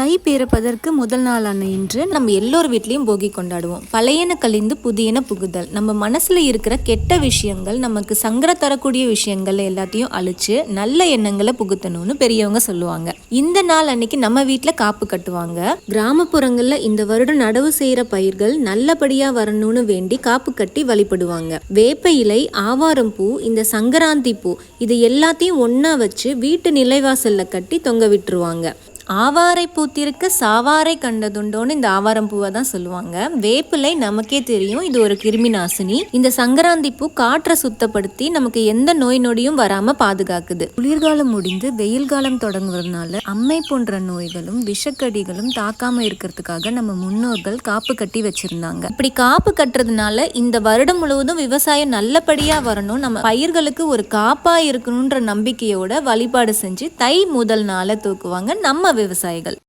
தை பிறப்பதற்கு முதல் நாளான இன்று நம்ம எல்லோர் வீட்லேயும் போகி கொண்டாடுவோம். பழையன கழிந்து புதியன புகுதல். நம்ம மனசில் இருக்கிற கெட்ட விஷயங்கள் நமக்கு சங்கட தரக்கூடிய விஷயங்கள் எல்லாத்தையும் அழிச்சு நல்ல எண்ணங்களை புகுத்தணும்னு பெரியவங்க சொல்லுவாங்க. இந்த நாள் அன்னைக்கு நம்ம வீட்டில் காப்பு கட்டுவாங்க. கிராமப்புறங்களில் இந்த வருடம் நடவு செய்கிற பயிர்கள் நல்லபடியாக வரணும்னு வேண்டி காப்பு கட்டி வழிபடுவாங்க. வேப்ப இலை ஆவாரம் பூ இந்த சங்கராந்தி பூ இது எல்லாத்தையும் ஒன்றா வச்சு வீட்டு நிலைவாசலில் கட்டி தொங்க விட்டுருவாங்க. ஆவாரை பூத்திருக்க சாவாரை கண்டதுண்டோன்னு இந்த ஆவாரம் பூவை தான் சொல்லுவாங்க. வேப்பிலை நமக்கே தெரியும். இது ஒரு கிருமி நாசினி இந்த சங்கராந்தி பூ காற்றை சுத்தப்படுத்தி நமக்கு எந்த நோய் நொடியும் வராம பாதுகாக்குது. குளிர்காலம் முடிந்து வெயில் காலம் தொடங்குறதுனால அம்மை போன்ற நோய்களும் விஷக்கடிகளும் தாக்காம இருக்கிறதுக்காக நம்ம முன்னோர்கள் காப்பு கட்டி வச்சிருந்தாங்க. இப்படி காப்பு கட்டுறதுனால இந்த வருடம் முழுவதும் விவசாயம் நல்லபடியா வரணும். நம்ம பயிர்களுக்கு ஒரு காப்பா இருக்கணுன்ற நம்பிக்கையோட வழிபாடு செஞ்சு தை முதல் நாளை தூக்குவாங்க. நம்ம விவசாயிகள்